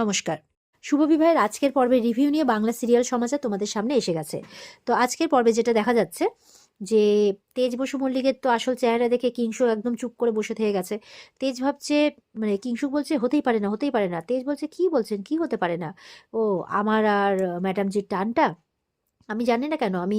নমস্কার। শুভ বিবাহের আজকের পর্বের রিভিউ নিয়ে বাংলা সিরিয়াল সমাচার তোমাদের সামনে এসে গেছে। তো আজকের পর্বে যেটা দেখা যাচ্ছে, যে তেজ বসু মল্লিকের তো আসল চেহারা দেখে কিংসু একদম চুপ করে বসে থেকে গেছে। তেজ ভাবছে মানে কিংসুক বলছে, হতেই পারে না, হতেই পারে না। তেজ বলছে, কি বলছেন? কি হতে পারে না? ও, আমার আর ম্যাডামজির টানটা, আমি জানি না কেন, আমি,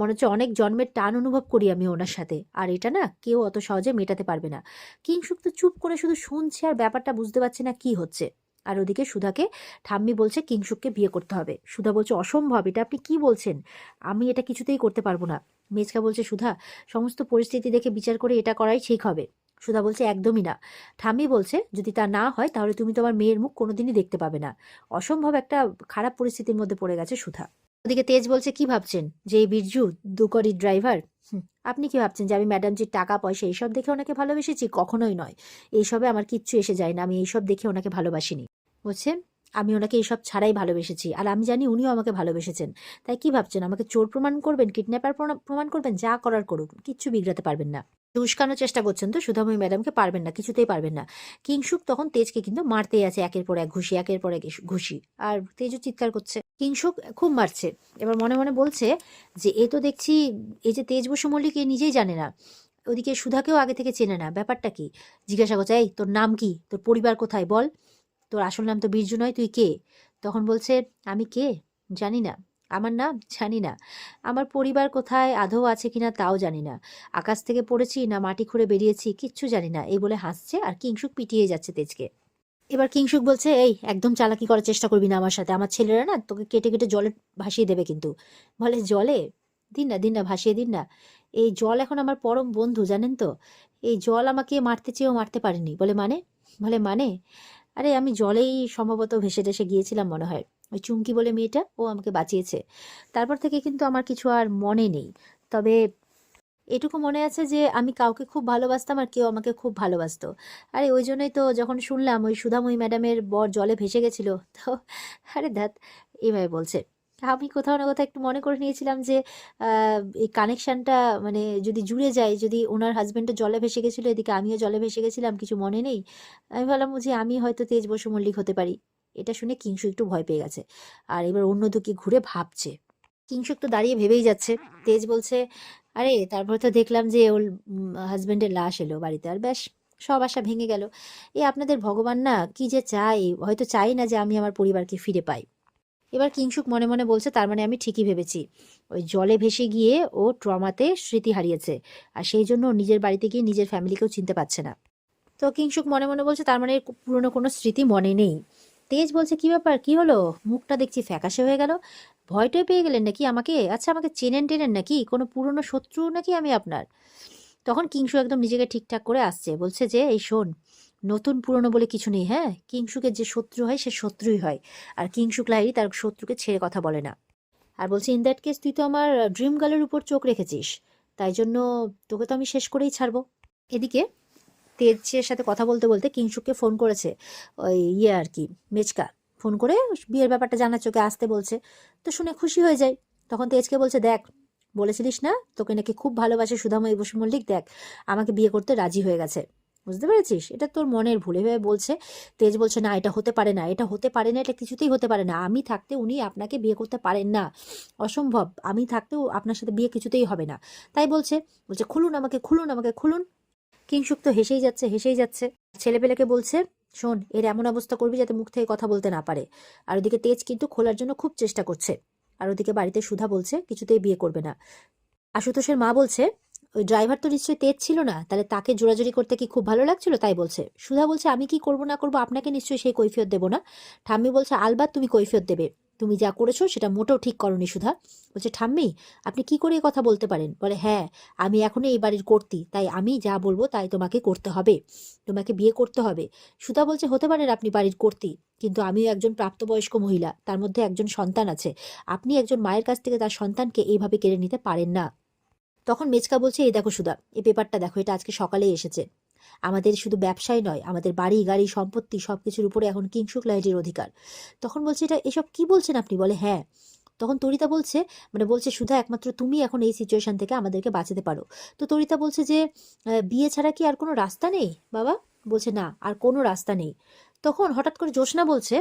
মনে হচ্ছে অনেক জন্মের টান অনুভব করি আমি ওনার সাথে। আর এটা না, কেউ অত সহজে মেটাতে পারবে না। কিংসুক তো চুপ করে শুধু শুনছে আর ব্যাপারটা বুঝতে পারছে না কি হচ্ছে। আর ওদিকে সুধাকে ঠাম্মি বলছে কিংসুককে বিয়ে করতে হবে। সুধা বলছে, অসম্ভব, এটা আপনি কি বলছেন? আমি এটা কিছুতেই করতে পারব না। মেজকা বলছে, সুধা, সমস্ত পরিস্থিতি দেখে বিচার করে এটা করাই ঠিক হবে। সুধা বলছে, একদমই না। ঠাম্মি বলছে, যদি তা না হয়, তাহলে তুমি তোমার মেয়ের মুখ কোনোদিনই দেখতে পাবে না। অসম্ভব একটা খারাপ পরিস্থিতির মধ্যে পড়ে গেছে সুধা। ওদিকে তেজ বলছে, কি ভাবছেন? যে এই বীরজু, দুকরি ড্রাইভার আপনি কি ভাবছেন যে আমি ম্যাডামজির টাকা, পয়সা, এইসব দেখে ওনাকে ভালোবেসেছি? কখনোই নয়। এইসবে আমার কিচ্ছু এসে যায় না। আমি এইসব দেখে ওনাকে ভালোবাসিনি। বলছে, আমি ওনাকে এইসব ছাড়াই ভালোবেসেছি আর আমি জানি উনিও আমাকে ভালোবেসেছেন। তাই কি ভাবছেন, আমাকে চোর প্রমাণ করবেন, কিডন্যাপার প্রমাণ করবেন, যা করার করুক, কিচ্ছু বিগড়াতে পারবেন না। উস্কানোর চেষ্টা করছেন তো, সুধাময়ী ম্যাডামকে পারবেন না, কিছুতেই পারবেন না। কিংসুক তখন তেজকে কিন্তু মারতেই আছে, একের পর এক ঘুষি, একের পর এক ঘুষি। আর তেজও চিৎকার করছে। কিংসুক খুব মারছে। এবার মনে মনে বলছে যে, এ তো দেখছি, এই যে তেজ বসু মল্লিক, এ নিজেই জানে না। ওদিকে সুধাকেও আগে থেকে চেনে না। ব্যাপারটা কি? জিজ্ঞাসা করছে, এই, তোর নাম কি? তোর পরিবার কোথায়? বল। তোর আসল নাম তো বীর্জু নয়, তুই কে? তখন বলছে, আমি কে? জানি না। আমার নাম? জানি না। আমার পরিবার কোথায়, আদৌ আছে কিনা তাও জানি না। আকাশ থেকে পড়েছি, না মাটি খুঁড়ে বেরিয়েছি, কিচ্ছু জানি না। এই বলে হাসছে আর কিংসুক পিটিয়ে যাচ্ছে তেজকে। এবার কিংসুক বলছে, এই, একদম চালাকি করার চেষ্টা করবি না আমার সাথে। আমার ছেলেরা না তোকে কেটে কেটে জলে ভাসিয়ে দেবে কিন্তু। বলে, জলে? দিন না দিন না, ভাসিয়ে দিন না। এই জল এখন আমার পরম বন্ধু, জানেন তো? এই জল আমাকে মারতে চেয়েও মারতে পারেনি। বলে মানে? বলে মানে? আরে আমি জলেই সম্ভবত ভেসে টেসে গিয়েছিলাম মনে হয়। ওই চুমকি বলে মেয়েটা, ও আমাকে বাঁচিয়েছে। তারপর থেকে কিন্তু আমার কিছু আর মনে নেই। তবে এটুকু মনে আছে যে, আমি কাউকে খুব ভালোবাসতাম আর কেউ আমাকে খুব ভালোবাসত। আরে ওই জন্যই তো যখন শুনলাম ওই সুধাময়ী ম্যাডামের বর জলে ভেসে গেছিল, তো আরে ধ্যাত এইভাবে বলছে। আমি কোথাও না কোথাও একটু মনে করে নিয়েছিলাম যে এই কানেকশনটা মানে যদি জুড়ে যায়, যদি ওনার হাজবেন্ডও জলে ভেসে গেছিল, এদিকে আমিও জলে ভেসে গেছিলাম, কিছু মনে নেই। আমি ভাবলাম যে আমি হয়তো তেজ বসু মল্লিক হতে পারি। এটা শুনে কিংসু একটু ভয় পেয়ে গেছে। আর এবার অন্য দুকে ঘুরে ভাবছে। কিংসুক তো দাঁড়িয়ে ভেবেই যাচ্ছে। তেজ বলছে, আরে, তারপর তো দেখলাম যে ওর হাজবেন্ডের লাশ এলো বাড়িতে। আর ব্যাস, সব আশা ভেঙে গেল। এই আপনাদের ভগবান না, কি যে চাই হয়তো চাই না যে আমি আমার পরিবারকে ফিরে পাই। এবার কিংসুক মনে মনে বলছে, তার মানে আমি ঠিকই ভেবেছি। ওই জলে ভেসে গিয়ে ও ট্রমাতে স্মৃতি হারিয়েছে। আর সেই জন্য নিজের বাড়িতে গিয়ে নিজের ফ্যামিলিকেও চিনতে পারছে না। তো কিংসুক মনে মনে বলছে, তার মানে পুরনো কোনো স্মৃতি মনে নেই। তেজ বলছে, কি ব্যাপার? কি হলো? মুখটা দেখছি ফ্যাকাশে হয়ে গেল। ভয়টয় পেয়ে গেলেন নাকি আমাকে? আচ্ছা আমাকে চেনেন টেনেন নাকি? কোনো পুরনো শত্রু নাকি আমি আপনার? তখন কিংসু একদম নিজেকে ঠিকঠাক করে আসছে। বলছে যে, এই শোন নতুন পুরনো বলে কিছু নেই হ্যাঁ? কিংসুকের যে শত্রু হয়, সে শত্রুই হয়। আর কিংসুক লাইরি তার শত্রুকে ছেড়ে কথা বলে না। আর বলছে, ইন দ্যাট কেস তুই তো আমার ড্রিম গার্লের উপর চোখ রেখেছিস। তাই জন্য তোকে তো আমি শেষ করেই ছাড়বো। এদিকে তেজের সাথে কথা বলতে বলতে কিংসুককে ফোন করেছে, ওই ইয়ে আর কি, মেচকা। ফোন করে বিয়ের ব্যাপারটা জানার চোখে আসতে বলছে। তো শুনে খুশি হয়ে যায়। তখন তেজকে বলছে, দেখ, বলেছিলিস না? তোকে নাকি খুব ভালোবাসে সুধাময়ী বসু মল্লিক, দেখ, আমাকে বিয়ে করতে রাজি হয়ে গেছে। বুঝতে পেরেছিস? এটা তোর মনের ভুল। এভাবে বলছে, তেজ বলছে, না, এটা হতে পারে না, এটা হতে পারে না, এটা কিছুতেই হতে পারে না। আমি থাকতে উনি আপনাকে বিয়ে করতে পারেন না। অসম্ভব, আমি থাকতেও আপনার সাথে বিয়ে কিছুতেই হবে না। তাই বলছে বলছে, খুলুন আমাকে খুলুন আমাকে, খুলুন। কিংসুক তো হেসেই যাচ্ছে হেসেই যাচ্ছে। ছেলেপেলেকে বলছে, শোন, এর এমন অবস্থা করবি যাতে মুখ থেকে কথা বলতে না পারে। আর ওদিকে তেজ কিন্তু খোলার জন্য খুব চেষ্টা করছে। আর ওদিকে বাড়িতে সুধা বলছে, কিছুতেই বিয়ে করবে না। আশুতোষের মা বলছে ওই ড্রাইভার তো নিশ্চয়ই তেজ ছিল না, তাহলে তাকে জোরাজুরি করতে কি খুব ভালো লাগছিল? তাই বলছে। সুধা বলছে, আমি কি করব না করব? আপনাকে নিশ্চয়ই সেই কৈফিয়ত দেবো না? ঠাম্মি বলছে, আলবাত, তুমি কৈফিয়ত দেবে। তুমি যা করেছ সেটা মোটেও ঠিক করনি সুধা। বলছে, ঠাম্মি, আপনি কি করে কথা বলতে পারেন? বলে হ্যাঁ আমি এখনই এই বাড়ির কর্তি, তাই আমি যা বলব তাই তোমাকে করতে হবে। তোমাকে বিয়ে করতে হবে। সুধা বলছে, হতে পারেন আপনি বাড়ির কর্তি, কিন্তু আমিও একজন প্রাপ্তবয়স্ক মহিলা, তার মধ্যে একজন সন্তান আছে। আপনি একজন মায়ের কাছ থেকে তার সন্তানকে এইভাবে কেড়ে নিতে পারেন না। তখন মেচকা বলছে, এই দেখো সুধা, এই পেপারটা দেখো, এটা আজকে সকালেই এসেছে। আমাদের শুধু ব্যবসায় নয়, আমাদের বাড়ি, গাড়ি, সম্পত্তি সব কিছুর উপরে এখন কিংসুক লাইটের অধিকার। তখন বলছে, এটা এসব কি বলছেন আপনি? বলে হ্যাঁ। তখন তরিতা বলছে মানে বলছে, সুধা, একমাত্র তুমি এখন এই সিচুয়েশন থেকে আমাদেরকে বাঁচাতে পারো। তো তরিতা বলছে যে বিয়ে ছাড়া কি আর কোনো রাস্তা নেই, বাবা? বলছে, না, আর কোনো রাস্তা নেই। তখন হঠাৎ করে জ্যোৎস্না বলছে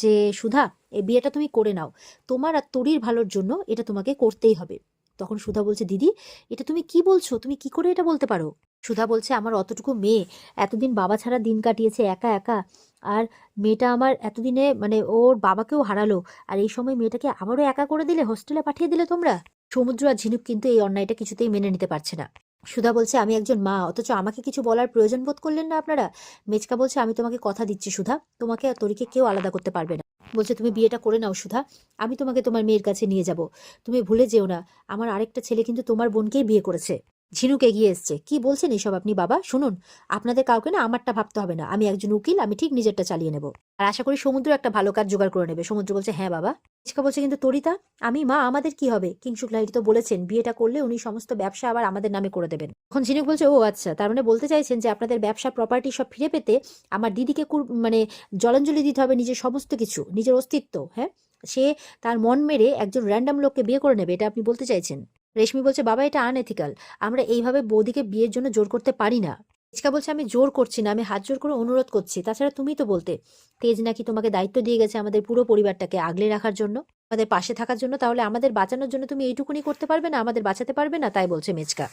যে, সুধা, এই বিয়েটা তুমি করে নাও। তোমার আর তরির ভালোর জন্য এটা তোমাকে করতেই হবে। তখন সুধা বলছে, দিদি, এটা তুমি কি বলছো? তুমি কি করে এটা বলতে পারো? সুধা বলছে, আমার অতটুকু মেয়ে। এতদিন বাবা ছাড়া দিন কাটিয়েছে একা একা। আর মেয়েটা আমার এতদিনে মানে ওর বাবাকেও হারালো। আর এই সময় মেয়েটাকে আবারও একা করে দিলে, হোস্টেলে পাঠিয়ে দিলে তোমরা? সমুদ্র আর ঝিনুক কিন্তু এই অন্যায়টা কিছুতেই মেনে নিতে পারছে না। সুধা বলছে, আমি একজন মা, অথচ আমাকে কিছু বলার প্রয়োজন বোধ করলেন না আপনারা? মেচকা বলছে, আমি তোমাকে কথা দিচ্ছি সুধা। তোমাকে আর তরিকে কেউ আলাদা করতে পারবে না। বলছে, তুমি বিয়েটা করে নাও সুধা, আমি তোমাকে তোমার মেয়ের কাছে নিয়ে যাব। তুমি ভুলে যেও না, আমার আরেকটা ছেলে কিন্তু তোমার বোনকেই বিয়ে করেছে। ঝিনুক এগিয়ে এসছে। কি বলছেন এইসব আপনি বাবা? শুনুন, আপনাদের কাউকে না আমারটা ভাবতে হবে না। আমি একজন উকিল, আমি ঠিক নিজেরটা চালিয়ে নেব। আর আশা করি সমুদ্র একটা ভালো কাজ জোগাড় করে নেবে। সমুদ্র বলছে হ্যাঁ বাবা। ইচকা বলছে, কিন্তু তরিতা, আমি মা, আমাদের কি হবে? কিংসুক লাহিড়ি তো বলেছেন, বিয়েটা করলে উনি সমস্ত ব্যবসা আবার আমাদের নামে করে দেবেন। তখন ঝিনুক বলছে, ও আচ্ছা। তার মানে বলতে চাইছেন যে আপনাদের ব্যবসা প্রপার্টি সব ফিরে পেতে আমার দিদিকে মানে জলাঞ্জলি দিতে হবে নিজের সমস্ত কিছু, নিজের অস্তিত্ব হ্যাঁ? সে তার মন মেরে একজন র্যান্ডাম লোককে বিয়ে করে নেবে, এটা আপনি বলতে চাইছেন? রেশমি বলছে, বাবা, এটা আনএথিক্যাল আমরা এইভাবে বৌদিকে বিয়ের জন্য জোর করতে পারি না। ইচকা বলছে, আমি জোর করছি না, আমি হাত জোর করে অনুরোধ করছি। তাছাড়া তুমি তো বলতে, তেজ নাকি তোমাকে দায়িত্ব দিয়ে গেছে আমাদের পুরো পরিবারটাকে আগলে রাখার জন্য? আমাদের পাশে থাকার জন্য? তাহলে আমাদের বাঁচানোর জন্য তুমি এইটুকুনি করতে পারবে না? আমাদের বাঁচাতে পারবে না? তাই বলছে মেচকা।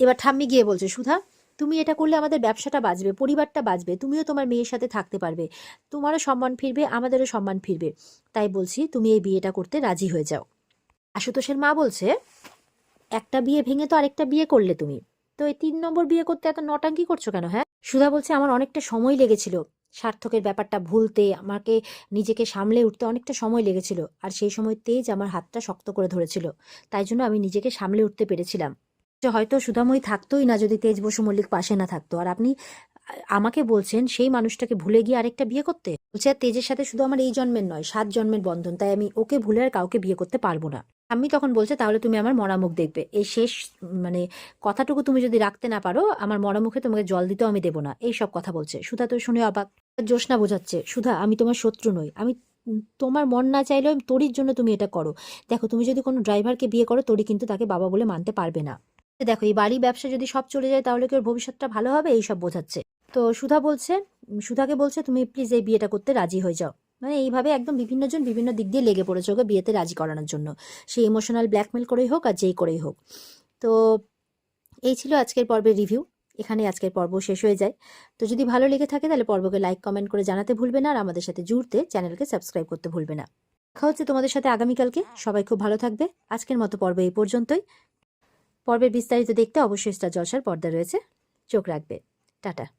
এবার ঠাম্মি গিয়ে বলছে, সুধা, তুমি এটা করলে আমাদের ব্যবসাটা বাঁচবে, পরিবারটা বাঁচবে। তুমিও তোমার মেয়ের সাথে থাকতে পারবে। তোমারও সম্মান ফিরবে, আমাদেরও সম্মান ফিরবে। তাই বলছি, তুমি এই বিয়েটা করতে রাজি হয়ে যাও। আশুতোষের মা বলছে একটা বিয়ে ভেঙে তো আরেকটা বিয়ে করলে তুমি। তো এই তিন নম্বর বিয়ে করতে এত নটাঙ্কি করছ কেন হ্যাঁ? সুধা বলছে, আমার অনেকটা সময় লেগেছিল। সার্থকের ব্যাপারটা ভুলতে, আমাকে নিজেকে সামলে উঠতে অনেকটা সময় লেগেছিল। আর সেই সময় তেজ আমার হাতটা শক্ত করে ধরেছিল। তাই জন্য আমি নিজেকে সামলে উঠতে পেরেছিলাম। যে হয়তো সুধাময়ী থাকতোই না যদি তেজ বসু মল্লিক পাশে না থাকতো। আর আপনি, আমাকে বলছেন সেই মানুষটাকে ভুলে গিয়ে আরেকটা বিয়ে করতে? বলছে, আর তেজের সাথে শুধু আমার এই জন্মের নয়, সাত জন্মের বন্ধন। তাই আমি ওকে ভুলে আর কাউকে বিয়ে করতে পারব না। আমি তখন বলছে, তাহলে তুমি আমার মরামুখ দেখবে। এই শেষ মানে কথাটুকু তুমি যদি রাখতে না পারো, আমার মরামুখে তোমাকে জল দিতেও আমি দেবো না। এই সব কথা বলছে। সুধা তো শুনে অবাক। জ্যোৎস্না বোঝাচ্ছে, সুধা, আমি তোমার শত্রু নই। আমি তোমার মন না চাইলেও তরির জন্য তুমি এটা করো। দেখো, তুমি যদি কোনো ড্রাইভারকে বিয়ে করো তরি কিন্তু তাকে বাবা বলে মানতে পারবে না। দেখো, এই বাড়ি ব্যবসা যদি সব চলে যায়, তাহলে কি ওর ভবিষ্যৎটা ভালো হবে? এই সব বোঝাচ্ছে। তো সুধা বলছে, সুধাকে বলছে, তুমি প্লিজ এই বিয়েটা করতে রাজি হয়ে যাও। মানে এইভাবে একদম বিভিন্ন জন বিভিন্ন দিক দিয়ে লেগে পড়েছে ওকে বিয়েতে রাজি করানোর জন্য। সে ইমোশনাল ব্ল্যাকমেল করেই হোক আর যেই করেই হোক। তো এই ছিল আজকের পর্বের রিভিউ এখানে আজকের পর্ব শেষ হয়ে যায়। তো যদি ভালো লেগে থাকে তাহলে পর্বকে লাইক কমেন্ট করে জানাতে ভুলবে না আর আমাদের সাথে জুড়তে চ্যানেলকে সাবস্ক্রাইব করতে ভুলবে না। দেখা হচ্ছে তোমাদের সাথে আগামীকালকে। সবাই খুব ভালো থাকবে। আজকের মতো পর্ব এই পর্যন্তই। পর্বের বিস্তারিত দেখতে অবশ্যই স্টার জলসার পর্দা রয়েছে। চোখ রাখবে। টাটা।